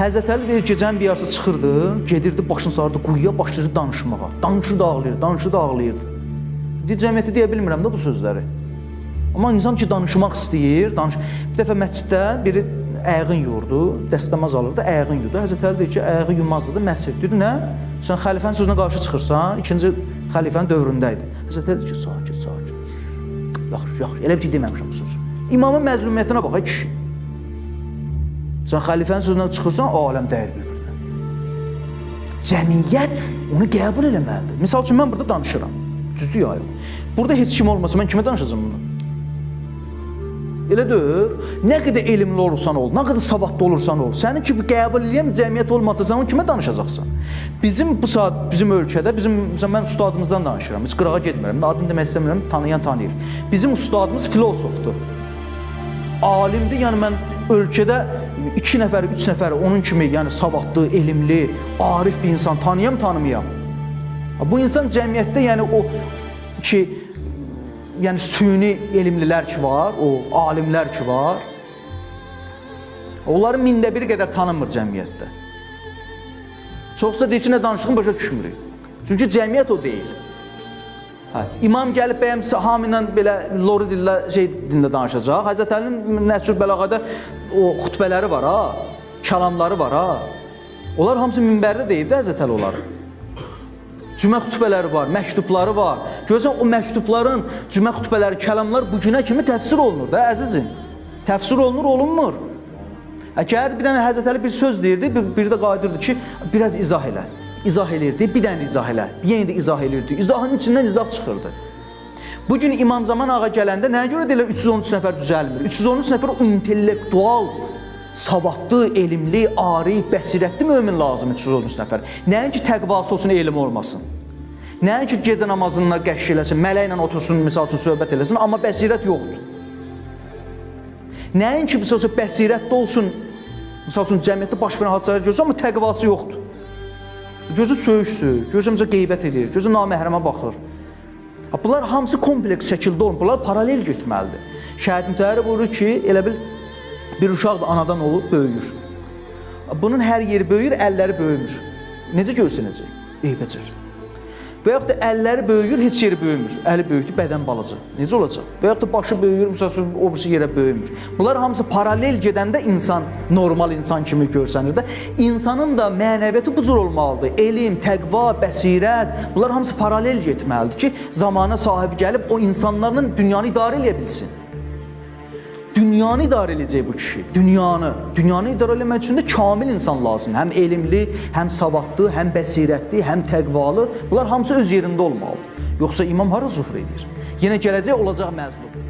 Həzrət Əli deyir gecənin bir yarısı çıxırdı, gedirdi, başını sardı quyuya, başladı danışmağa. Danışırdı, ağlayırdı, danışırdı, ağlayırdı. Deyir cəmiyyəti deyə bilmirəm də bu sözləri. Amma insan ki danışmaq istəyir, danış. Bir dəfə məsciddə biri ayağın yurdu, dəstəmaz alırdı, ayağın yurdu. Həzrət Əli deyir ki, ayağı yumazdı da məscid. Dedi nə? Sən xəlifənin sözünə qarşı çıxırsan, ikinci xəlifənin dövründə idi. Həzrət Əli deyir ki, sakit, sakit. Yaxşı, yaxşı. Elə bir ki deməmişəm bu sözü. İmamın məzlumiyyətinə bax kişi. Sən xəlifənin sözündən çıxırsan, aləm dəyər bir-birinə. Cəmiyyət onu qəbul eləməlidir. Məsəl üçün mən burada danışıram. Düzdür ya yox? Burada heç kim olmasa mən kimə danışacağam bunu? Elə deyil. Nə qədər elmli olursan ol, nə qədər savadlı olursan ol, sənin kimi qəbul edən cəmiyyət olmasa sən kimə danışacaqsan? Bizim bu saat bizim ölkədə bizim məsələn mən ustadımızdan danışıram. Heç qırağa getmirəm. Adını demək istəmirəm, tanıyan tanıyır. Bizim ustadımız filosofdur. Alimdir. Yəni mən ölkədə 2 nəfər, 3 nəfər onun kimi, yəni savadlı, elmli, arif bir insan tanıyam, tanımayam. Bu insan cəmiyyətdə yəni o ki yəni süni elmlilər ki var, o alimlər ki var. Onların mində biri qədər tanınmır cəmiyyətdə. Çoxsa deyir ki, nə danışdığını başa düşmürük. Çünki cəmiyyət o deyil. Hə, imam gəlib bəyəm hamı ilə belə lori dillə şey dində danışacaq. Həzrət Əlinin Nəhcül Bəlağədə o xutbələri var ha, kəlamları var ha. Onlar hamısı minbərdə deyib də Həzrət Əli onları. Cümə xutbələri var, məktubları var. Görsən o məktubların, cümə xutbələri, kəlamlar bu günə kimi təfsir olunur da əzizim. Təfsir olunur, olunmur. Əgər bir dənə Həzrət Əli bir söz deyirdi, bir, bir də qayıdırdı ki, biraz izah elə. İzah elirdi, bir dənə izah elə. Yenə də izah elirdi. İzahın içindən izah çıxırdı. Bu gün İmam Zaman ağa gələndə nəyə görə deyirlər 313 nəfər düzəlmir? 313 nəfər intellektual, savadlı, elmli, arif, bəsirətli mömin lazım 313 nəfər. Nəinki təqvası olsun, elm olmasın. Nəinki gecə namazında qəşş eləsin, mələklə otursun, misal üçün söhbət eləsin, amma bəsirət yoxdur. Nəinki misal üçün bəsirətli olsun, misal üçün cəmiyyətdə baş verən hadisələr görsə, amma təqvası yoxdur. Gözü söyüşsür, gözü məsələn qeybət eləyir, gözü naməhrəmə baxır. Bunlar hamısı kompleks şəkildə olmur. Bunlar paralel getməlidir. Şəhid mütəhərrir buyurur ki, elə bil bir uşaq da anadan olub böyüyür. Bunun hər yeri böyüyür, əlləri böyümür. Necə görsənəcək? Eybəcər. Və yaxud da əlləri böyüyür, heç yeri böyümür. Əli böyükdür, bədən balaca. Necə olacaq? Və yaxud da başı böyüyür, məsələn, o birisi yerə böyümür. Bunlar hamısı paralel gedəndə insan normal insan kimi görsənir də. İnsanın da mənəviyyatı bu cür olmalıdır. Elm, təqva, bəsirət, bunlar hamısı paralel getməlidir ki, zamana sahibi gəlib o insanlarla dünyanı idarə edə bilsin. Dünyanı idarə edəcək bu kişi. Dünyanı. Dünyanı idarə etmək üçün də kamil insan lazımdır. Həm elmli, həm savadlı, həm bəsirətli, həm təqvalı. Bunlar hamısı öz yerində olmalıdır. Yoxsa imam hara züfr edir? Yenə gələcək olacaq məzlum.